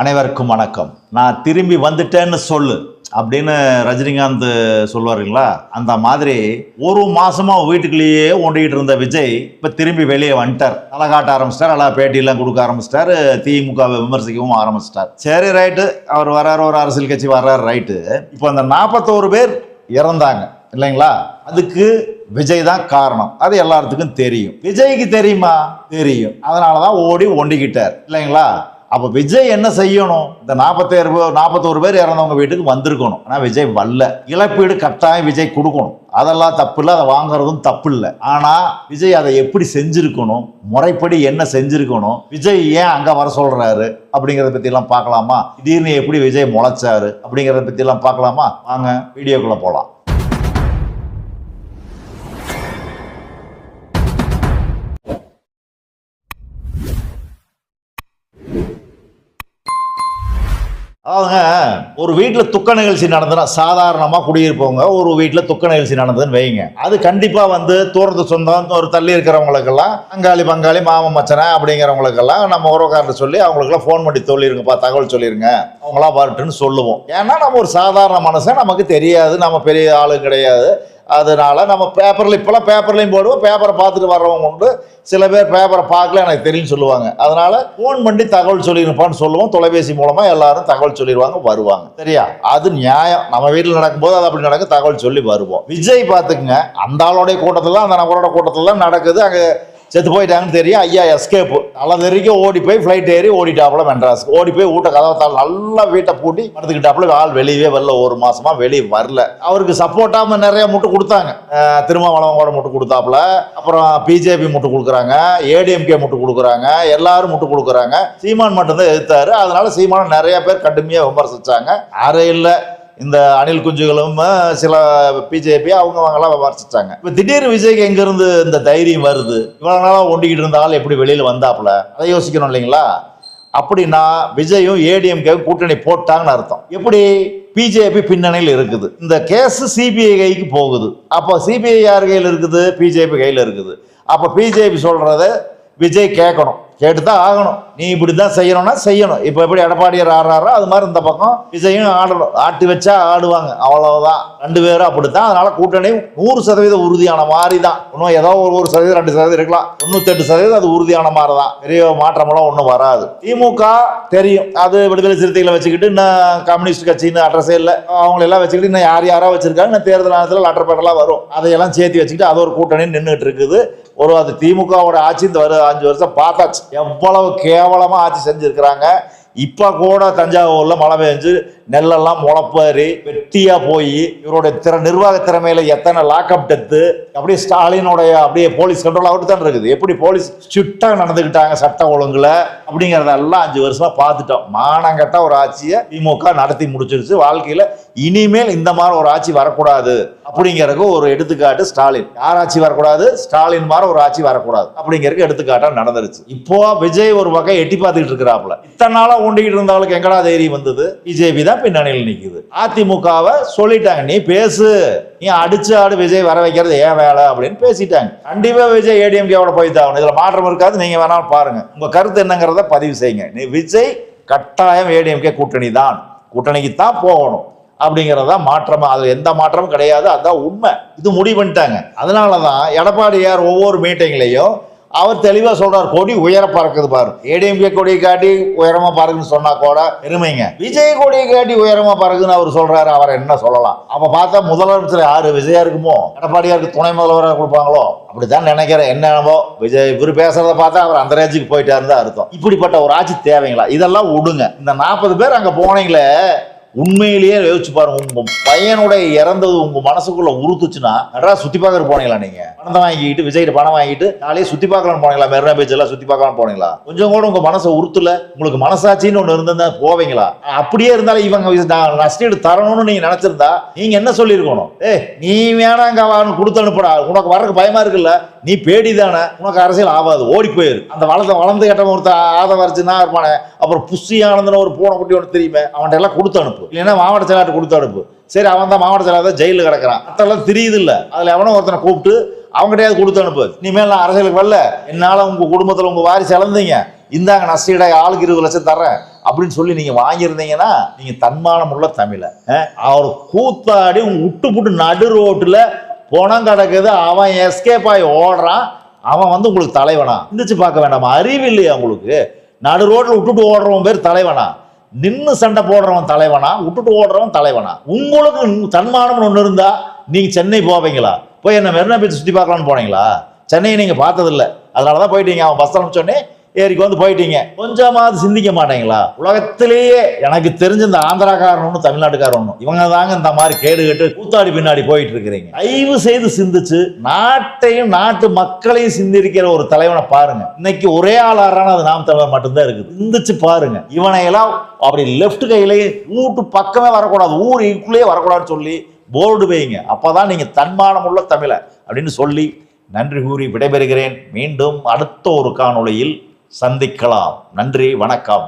அனைவருக்கும் வணக்கம். நான் திரும்பி வந்துட்டேன்னு சொல்லு அப்படின்னு ரஜினிகாந்த் சொல்லுவாருங்களா அந்த மாதிரி ஒரு மாசமா வீட்டுக்குள்ளேயே ஓண்டிக்கிட்டு இருந்த விஜய் இப்ப திரும்பி வெளியே வந்துட்டார். தலை காட்ட ஆரம்பிச்சிட்டார் நல்லா பேட்டியெல்லாம் கொடுக்க ஆரம்பிச்சிட்டார் திமுகவை விமர்சிக்கவும் ஆரம்பிச்சிட்டார். சரி ரைட்டு. அவர் வர்றாரு ஒரு அரசியல் கட்சி வர்றாரு ரைட்டு. இப்போ அந்த நாற்பத்தோரு பேர் இறந்தாங்க இல்லைங்களா? அதுக்கு விஜய் தான் காரணம். அது எல்லாத்துக்கும் தெரியும். விஜய்க்கு தெரியுமா? தெரியும். அதனால தான் ஓடி ஒண்டிக்கிட்டார் இல்லைங்களா? அப்போ விஜய் என்ன செய்யணும்? இந்த நாற்பத்தேழு பேர் நாற்பத்தோரு பேர் இறந்தவங்க வீட்டுக்கு வந்திருக்கணும். ஆனால் விஜய் வரல. இழப்பீடு கட்டாயம் விஜய் கொடுக்கணும். அதெல்லாம் தப்பு இல்லை. அதை வாங்குறதும் தப்பு இல்லை. ஆனால் விஜய் அதை எப்படி செஞ்சுருக்கணும்? முறைப்படி என்ன செஞ்சுருக்கணும்? விஜய் ஏன் அங்கே வர சொல்கிறாரு அப்படிங்கிறத பற்றிலாம் பார்க்கலாமா? திடீர்னு எப்படி விஜய் முளைச்சாரு? அப்படிங்கிறத பற்றிலாம் பார்க்கலாமா? வாங்க வீடியோக்குள்ளே போகலாம் அவங்க ஒரு வீட்டில் துக்க நிகழ்ச்சி நடந்ததுன்னா சாதாரணமாக குடியிருப்பவங்க ஒரு வீட்டில் துக்க நிகழ்ச்சி நடந்ததுன்னு வைங்க. அது கண்டிப்பாக வந்து தூரத்து சொந்தம் ஒரு தள்ளி இருக்கிறவங்களுக்கெல்லாம் அங்காளி பங்காளி மாமன் மச்சனை அப்படிங்கிறவங்களுக்கெல்லாம் நம்ம உறவுக்காரர் சொல்லி அவங்களுக்குலாம் ஃபோன் பண்ணி சொல்லிருங்கப்பா தகவல் சொல்லிருங்க. அவங்களாம் வரட்டுன்னு சொல்லுவோம். ஏன்னா நம்ம ஒரு சாதாரண மனசை நமக்கு தெரியாது. நம்ம பெரிய ஆளு கிடையாது. அதனால நம்ம பேப்பரில் இப்போலாம் பேப்பர்லையும் போடுவோம் பேப்பரை பார்த்துட்டு வர்றவங்க உண்டு. சில பேர் பேப்பரை பார்க்கல எனக்கு தெரியும்னு சொல்லுவாங்க. அதனால் ஃபோன் பண்ணி தகவல் சொல்லியிருப்பான்னு சொல்லுவோம். தொலைபேசி மூலமாக எல்லாரும் தகவல் சொல்லிடுவாங்க வருவாங்க. சரியா? அது நியாயம். நம்ம வீட்டில் நடக்கும்போது அது அப்படி நடக்கும் தகவல் சொல்லி வருவோம். விஜய் பார்த்துக்குங்க அந்த ஆளோடைய கூட்டத்தில் அந்த நபரோட கூட்டத்தில் நடக்குது. அங்கே செத்து போயிட்டாங்கன்னு தெரியும். ஐயா எஸ்கேப்பு நல்லா வரைக்கும் ஓடி போய் ஃப்ளைட் ஏறி ஓடிட்டாப்புல மெட்ராஸ். ஓடி போய் வீட்டை கதவத்தால் நல்லா வீட்டை பூட்டி படுத்துக்கிட்டாப்புல ஆள் வெளியவே வரல. ஒரு மாசமா வெளியே வரல. அவருக்கு சப்போர்ட்டாம நிறைய முட்டு கொடுத்தாங்க. அஹ் திருமாவளவன் கூட முட்டு கொடுத்தாப்புல. அப்புறம் பிஜேபி முட்டு கொடுக்குறாங்க. ஏடிஎம்கே முட்டு கொடுக்குறாங்க. எல்லாரும் முட்டு கொடுக்குறாங்க. சீமான் மட்டும்தான் எதிர்த்தாரு. அதனால சீமான் நிறைய பேர் கடுமையாக விமர்சிச்சாங்க. அரை இல்லை. இந்த அணில் குஞ்சுகளும் சில பிஜேபி அவங்க அவங்களாம் விமர்சிச்சாங்க. இப்போ திடீர்னு விஜய்க்கு எங்கேருந்து இந்த தைரியம் வருது? இவ்வளோ நாளாக ஒண்டிக்கிட்டு இருந்தாலும் எப்படி வெளியில் வந்தாப்புல? அதை யோசிக்கணும் இல்லைங்களா? அப்படின்னா விஜயும் ஏடிஎம்கேவும் கூட்டணி போட்டாங்கன்னு அர்த்தம். எப்படி? பிஜேபி பின்னணியில் இருக்குது. இந்த கேஸ் சிபிஐ கைக்கு போகுது. அப்போ சிபிஐ யார் கையில் இருக்குது? பிஜேபி கையில் இருக்குது. அப்போ பிஜேபி சொல்கிறத விஜய் கேட்கணும். கேட்டு தான் ஆகணும். நீ இப்படி தான் செய்யணும்னா செய்யணும். இப்போ எப்படி எடப்பாடியார் ஆடுறாரோ அது மாதிரி இந்த பக்கம் விஜயும் ஆடணும் ஆட்டி வச்சா ஆடுவாங்க. அவ்வளவுதான். ரெண்டு பேரும் அப்படித்தான். அதனால கூட்டணி நூறு சதவீதம் உறுதியான மாதிரி தான் இன்னும் ஏதோ ஒரு ஒரு சதவீதம் ரெண்டு சதவீதம் இருக்கலாம். தொண்ணூத்தெட்டு சதவீதம் அது உறுதியான மாதிரி தான் பெரிய மாற்றமெல்லாம் ஒன்றும் வராது. திமுக தெரியும். அது விடுதலை சிறுத்தைகளை வச்சுக்கிட்டு இன்னும் கம்யூனிஸ்ட் கட்சின்னு அட்ரஸே இல்லை. அவங்களெல்லாம் வச்சுக்கிட்டு இன்னும் யார் யாரோ வச்சிருக்காங்க? இன்னும் தேர்தல் நேரத்தில் லெட்டர் பேட்டெல்லாம் வரும். அதையெல்லாம் சேர்த்து வச்சுக்கிட்டு அது ஒரு கூட்டணி நின்றுட்டு இருக்குது. ஒரு அது திமுகவோட ஆட்சி இந்த வரு அஞ்சு வருஷம் பார்த்தாச்சு. எவ்வளவு கேவலமாக ஆட்சி செஞ்சிருக்கிறாங்க. இப்போ கூட தஞ்சாவூரில் மழை பெஞ்சு நெல்லெல்லாம் முளப்பாரி வெட்டியாக போய் இவருடைய திற நிர்வாக திறமையில் எத்தனை லாக்அப் டெத்து அப்படியே ஸ்டாலினுடைய அப்படியே போலீஸ் கண்ட்ரோல் அவர்கிட்ட தான் இருக்குது. எப்படி போலீஸ் சுட்டாக நடந்துக்கிட்டாங்க சட்ட ஒழுங்கில் அப்படிங்கிறதெல்லாம் அஞ்சு வருஷமாக பார்த்துட்டோம். மானங்கட்ட ஒரு ஆட்சியை திமுக நடத்தி முடிச்சிருச்சு. வாழ்க்கையில் இனிமேல் இந்த மாதிரி ஒரு ஆட்சி வரக்கூடாது அப்படிங்கிறதுக்கு ஒரு எடுத்துக்காட்டு ஸ்டாலின். யார் ஆட்சி வரக்கூடாது? ஸ்டாலின் மாதிரி ஒரு ஆட்சி வரக்கூடாது அப்படிங்கிறதுக்கு எடுத்துக்காட்டா நடந்துருச்சு. இப்போ விஜய் ஒரு வகை எட்டி பார்த்துக்கிட்டு இருக்கிறாப்புல. இத்தனை நாளா ஒண்டிக்கிட்டு இருந்தவளுக்கு எங்கடா தைரியம் வந்தது? பிஜேபி தான் பின்னணியில் நிக்குது. அதிமுகவை சொல்லிட்டாங்க நீ பேசு. நீ அடிச்சு ஆடு விஜய் வர வைக்கிறது ஏன் வேலை? அப்படின்னு பேசிட்டாங்க. கண்டிப்பா விஜய் ஏடிஎம்கேவோட போய் தான் இதுல மாற்றம் இருக்காது. நீங்க வேணாலும் பாருங்க. உங்க கருத்து என்னங்கிறத பதிவு செய்யுங்க. நீ விஜய் கட்டாயம் ஏடிஎம்கே கூட்டணி தான். கூட்டணிக்கு தான் போகணும். அப்படிங்கிறது தான் மாற்றமாக அது எந்த மாற்றமும் கிடையாது. அதான் உண்மை. இது முடிவு பண்ணிட்டாங்க. அதனால தான் எடப்பாடியார் ஒவ்வொரு மீட்டிங்லேயும் அவர் தெளிவாக சொல்றார் கொடி உயர பறக்குது பாரு. ஏடிஎம்கே கொடியை காட்டி உயரமா பறக்குன்னு சொன்னா கூட பெருமைங்க. விஜய் கொடியை காட்டி உயரமா பறக்குன்னு அவர் சொல்றாரு அவர் என்ன சொல்லலாம்? அப்ப பார்த்தா முதலமைச்சர் யாரு? விஜயா இருக்குமோ? எடப்பாடியாருக்கு துணை முதல்வராக கொடுப்பாங்களோ? அப்படித்தான் நினைக்கிறேன். என்னவோ விஜய் இவர் பேசுறத பார்த்தா அவர் அந்த ரேஞ்சுக்கு போயிட்டாருன்னு தான் அர்த்தம். இப்படிப்பட்ட ஒரு ஆட்சி தேவைங்களா? இதெல்லாம் விடுங்க இந்த நாற்பது பேர் அங்க போனீங்களே உண்மையிலேயே யோசிச்சு பாருங்க உங்க பையனுடைய இறந்தது உங்க மனசுக்குள்ள உறுத்துச்சுன்னா நல்லா சுத்தி பார்க்கற போனீங்களா நீங்க? பணத்தை வாங்கிட்டு விஜய் பணம் வாங்கிட்டு நாளையே சுத்தி பார்க்கலாம் போனீங்களா? மெரினா பீச் எல்லாம் சுத்தி பார்க்கலாம் போனீங்களா? கொஞ்சம் கூட உங்க மனசை உறுத்துல உங்களுக்கு மனசாட்சின்னு ஒண்ணு இருந்தா போவீங்களா? அப்படியே இருந்தாலும் இவங்க நஷ்டீடு தரணும்னு நீங்க நினைச்சிருந்தா நீங்க என்ன சொல்லியிருக்கணும்? ஏ நீ வேணாங்க வான்னு கொடுத்து அனுப்புடா. உனக்கு வரக்கு பயமா இருக்குல்ல? நீ பேடி தானே? உனக்கு அரசியல் ஆகாது ஓடி போயிரு. அந்த வளர்ந்த வளர்ந்து கட்ட ஒருத்த ஆதவரிச்சுனா இருப்பானே. அப்புறம் புஷி ஆனந்தன ஒரு பூனை குட்டி ஒன்று தெரியுமே அவன்கிட்ட எல்லாம் கொடுத்து அனுப்பு. இல்லைன்னா மாவட்ட செயலாட்டு கொடுத்து அனுப்பு. சரி அவன் தான் மாவட்ட செயலாளர் ஜெயிலில் கிடக்கிறான். அதெல்லாம் தெரியுது இல்லை அதில் எவனோ ஒருத்தனை கூப்பிட்டு அவங்ககிட்டயாவது கொடுத்து அனுப்பு. இனிமேல் நான் அரசியலுக்கு வரல. என்னால் உங்கள் குடும்பத்தில் உங்கள் வாரிசு இழந்தீங்க. இந்தாங்க நஷ்டீடாக ஆளுக்கு இருபது லட்சம் தரேன் அப்படின்னு சொல்லி நீங்கள் வாங்கியிருந்தீங்கன்னா நீங்கள் தன்மானம் உள்ள தமிழை. அவர் கூத்தாடி உங்க விட்டு புட்டு நடு ரோட்டில் பணம் கிடக்குது. அவன் எஸ்கேப் ஆகி ஓடுறான். அவன் வந்து உங்களுக்கு தலைவனா? சிந்திச்சு பார்க்க வேண்டாமா? அறிவு இல்லையா உங்களுக்கு? நடு ரோட்டில் விட்டுட்டு ஓடுறவன் பேர் தலைவனா? நின்று சண்டை போடுறவன் தலைவனா விட்டுட்டு ஓடுறவன் தலைவனா? உங்களுக்கு தன்மானம்னு ஒன்று இருந்தா நீங்க சென்னை போவீங்களா? போய் என்ன மெரினா பீச் சுத்தி பார்க்கலாம்னு போனீங்களா? சென்னையை நீங்க பார்த்ததில்ல. அதனால தான் போயிட்டீங்க. அவன் பஸ் அனுப்பிச்சோடனே ஏரிக்கு வந்து போயிட்டீங்க. கொஞ்சமாவது சிந்திக்க மாட்டீங்களா? உலகத்திலேயே எனக்கு தெரிஞ்ச இந்த ஆந்திராக்காரன் ஒன்று தமிழ்நாட்டுக்காரன் ஒன்று இவங்க தாங்க இந்த மாதிரி கேடு கேட்டு கூத்தாடி பின்னாடி போயிட்டு இருக்கிறீங்க தயவு செய்து சிந்திச்சு நாட்டையும் நாட்டு மக்களையும் சிந்திருக்கிற ஒரு தலைவனை பாருங்க. இன்னைக்கு ஒரே ஆளாரான அது நாம் தலைவர் மட்டும்தான் இருக்குது. சிந்திச்சு பாருங்க. இவனை எல்லாம் அப்படி லெஃப்ட் கையிலேயே வீட்டு பக்கமே வரக்கூடாது ஊருக்குள்ளேயே வரக்கூடாதுன்னு சொல்லி போர்டு வைங்க. அப்போதான் நீங்கள் தன்மானம் உள்ள தமிழை அப்படின்னு சொல்லி நன்றி கூறி விடைபெறுகிறேன். மீண்டும் அடுத்த ஒரு காணொளியில் சந்திக்கலாம். நன்றி வணக்கம்.